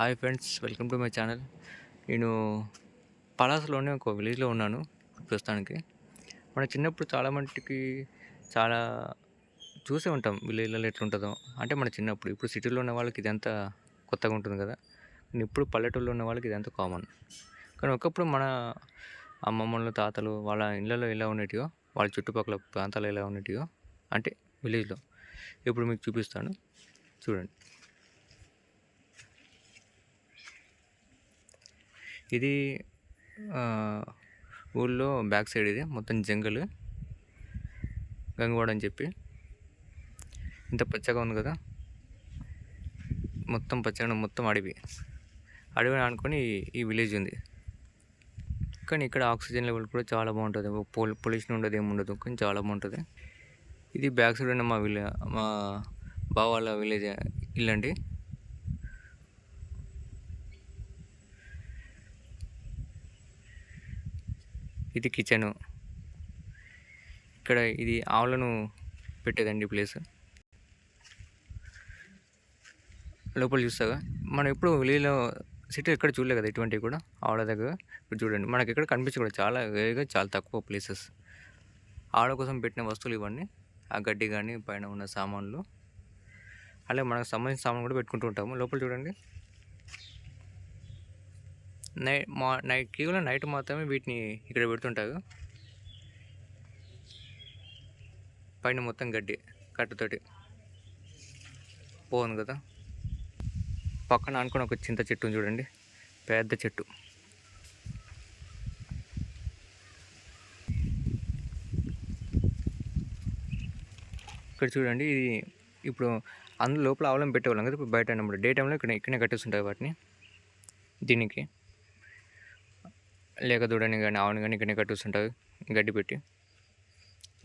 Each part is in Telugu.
Hi friends welcome to my channel. నేను పలాసలోనే ఒక విలేజ్లో ఉన్నాను ప్రస్తుతానికి. మన చిన్నప్పుడు చాలా మట్టుకి చాలా చూసే ఉంటాం విలేజ్లలో ఎట్లుంటుందో. అంటే మన చిన్నప్పుడు ఇప్పుడు సిటీలో ఉన్న వాళ్ళకి ఇదంతా కొత్తగా ఉంటుంది కదా. కానీ ఇప్పుడు పల్లెటూరులో ఉన్న వాళ్ళకి ఇదంతా కామన్. కానీ ఒకప్పుడు మన అమ్మమ్మలు తాతలు వాళ్ళ ఇళ్ళలో ఎలా ఉండేటివో వాళ్ళ చుట్టుపక్కల ప్రాంతాలు ఎలా ఉండేటివో అంటే విలేజ్లో. ఇప్పుడు మీకు చూపిస్తాను. చూడండి. ఇది ఊళ్ళో బ్యాక్ సైడ్ ఇది మొత్తం జంగల్. గంగవాడ అని చెప్పి. ఇంత పచ్చగా ఉంది కదా. మొత్తం పచ్చగా మొత్తం అడవి. అడవి అనుకొని ఈ విలేజ్ ఉంది. కానీ ఇక్కడ ఆక్సిజన్ లెవెల్ కూడా చాలా బాగుంటుంది. పొల్ పొల్యూషన్ ఉండదు ఏమి ఉండదు కానీ చాలా బాగుంటుంది. ఇది బ్యాక్ సైడ్ ఉన్న మా విలే మా బావ వాళ్ళ విలేజ్ ఇల్లు ఇది కిచెను ఇక్కడ ఇది ఆవులను పెట్టేదండి ప్లేస్ లోపల చూస్తాగా. మనం ఎప్పుడు విలేజ్లో సిటీ ఎక్కడ చూడలేదు కదా ఇటువంటివి కూడా ఆవుల దగ్గర ఇప్పుడు చూడండి. మనకి ఎక్కడ కనిపించకూడదు చాలా వేగా చాలా తక్కువ ప్లేసెస్ ఆవుల కోసం పెట్టిన వస్తువులు ఇవన్నీ ఆ గడ్డి కానీ పైన ఉన్న సామాన్లు. అలాగే మనకు సంబంధించిన సామాన్ కూడా పెట్టుకుంటూ ఉంటాము. లోపల చూడండి. నైట్ మా నైట్ కేవలం నైట్ మాత్రమే వీటిని ఇక్కడ పెడుతుంటారు. పైన మొత్తం గడ్డి కట్టుతోటి. బాగుంది కదా. పక్కన అనుకుని ఒక చింత చెట్టు చూడండి. పెద్ద చెట్టు. ఇక్కడ చూడండి ఇది ఇప్పుడు అందులో లోపల అవలం పెట్టేవాళ్ళం కదా ఇప్పుడు బయట అన్నమాట. డే టైంలో ఇక్కడ ఇక్కడనే కట్టేస్తుంటారు వాటిని. దీనికి. లేక దూడని కానీ ఆవుని కానీ ఇక్కడనే కట్టేస్తుంటారు. గడ్డి పెట్టి.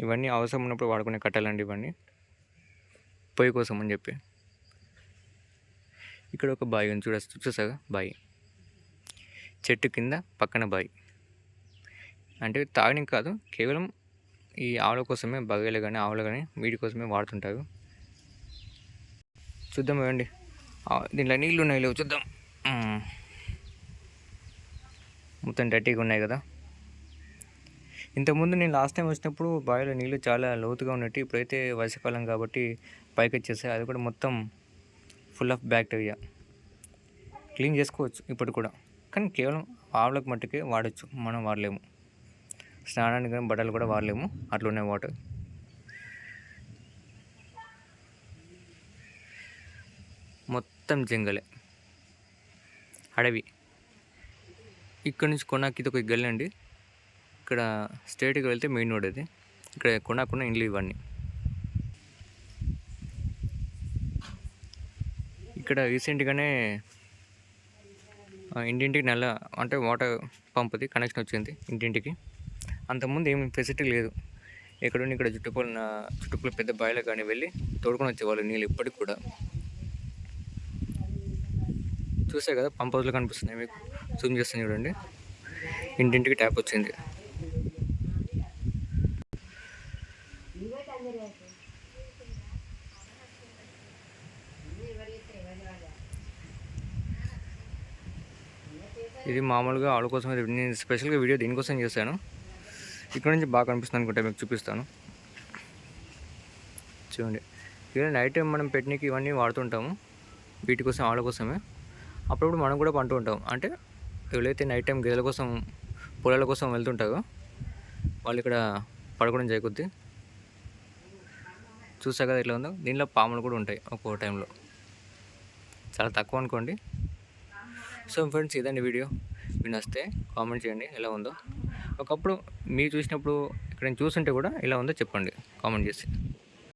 ఇవన్నీ అవసరం ఉన్నప్పుడు వాడుకునే కట్టాలండి ఇవన్నీ. పొయ్యి కోసం అని చెప్పి. ఇక్కడ ఒక బావి ఉంది చూడ చూసాగా బావి చెట్టు కింద పక్కన బావి అంటే తాగడానికి కాదు కేవలం ఈ ఆవుల కోసమే బగలు కానీ ఆవులు కానీ వీటి కోసమే వాడుతుంటారు. చూద్దాం ఇవ్వండి. దీంట్లో నీళ్ళు ఉన్నాయి లేవు చూద్దాం. మొత్తం డర్టీగా ఉన్నాయి కదా. ఇంతకుముందు నేను లాస్ట్ టైం వచ్చినప్పుడు బావిలో నీళ్ళు చాలా లోతుగా ఉన్నట్టు ఇప్పుడైతే వర్షాకాలం కాబట్టి పైకి వచ్చేసాయి. అది కూడా మొత్తం ఫుల్ ఆఫ్ బ్యాక్టీరియా క్లీన్ చేసుకోవచ్చు ఇప్పుడు కూడా. కానీ కేవలం ఆవులకు మట్టుకే వాడచ్చు. మనం వాడలేము. స్నానానికి కానీ బట్టలు కూడా వాడలేము. అట్లా ఉన్నాయి వాటర్ మొత్తం జంగలే. అడవి. ఇక్కడ నుంచి కొనాకి ఇది ఒక గల్లీ అండి. ఇక్కడ స్టేట్కి వెళ్తే మెయిన్ రోడ్ అది ఇక్కడ కొనాకున్న ఇండ్లు ఇవన్నీ ఇక్కడ రీసెంట్గానే ఇంటింటికి నెల అంటే వాటర్ పంపుది కనెక్షన్ వచ్చింది ఇంటింటికి. అంతకుముందు ఏమి ఫెసిలిటీ లేదు. ఎక్కడున్న ఇక్కడ చుట్టుపక్కల చుట్టుపక్కల పెద్ద బాయిలకు కానీ వెళ్ళి తోడుకొని వచ్చేవాళ్ళు నీళ్ళు ఇప్పటికి కూడా. చూసే కదా పంప్ హౌస్లో కనిపిస్తున్నాయి మీకు. జూమ్ చేస్తాను చూడండి. ఇంటింటికి ట్యాప్ వచ్చింది. ఇది మామూలుగా ఆవుల కోసం నేను స్పెషల్గా వీడియో దీనికోసం చేశాను. ఇక్కడ నుంచి బాగా కనిపిస్తుంది అనుకుంటే మీకు చూపిస్తాను. చూడండి. ఇక్కడ నైట్ టైం మనం పెట్టినకి ఇవన్నీ వాడుతుంటాము. వీటి కోసం ఆవుల కోసమే. అప్పుడప్పుడు మనం కూడా పంటూ ఉంటాం. అంటే ఎవరైతే నైట్ టైం గేదెల కోసం పొలాల కోసం వెళ్తుంటారో వాళ్ళు ఇక్కడ పడుకోవడం చేయకొద్ది చూసా కదా ఇట్లా ఉందో? దీనిలో పాములు కూడా ఉంటాయి ఒక్కో టైంలో చాలా తక్కువ అనుకోండి. సో ఫ్రెండ్స్ ఇదండి వీడియో. మీకు నచ్చితే కామెంట్ చేయండి ఎలా ఉందో. ఒకప్పుడు మీరు చూసినప్పుడు ఇక్కడ చూస్తుంటే కూడా ఎలా ఉందో చెప్పండి కామెంట్ చేసి.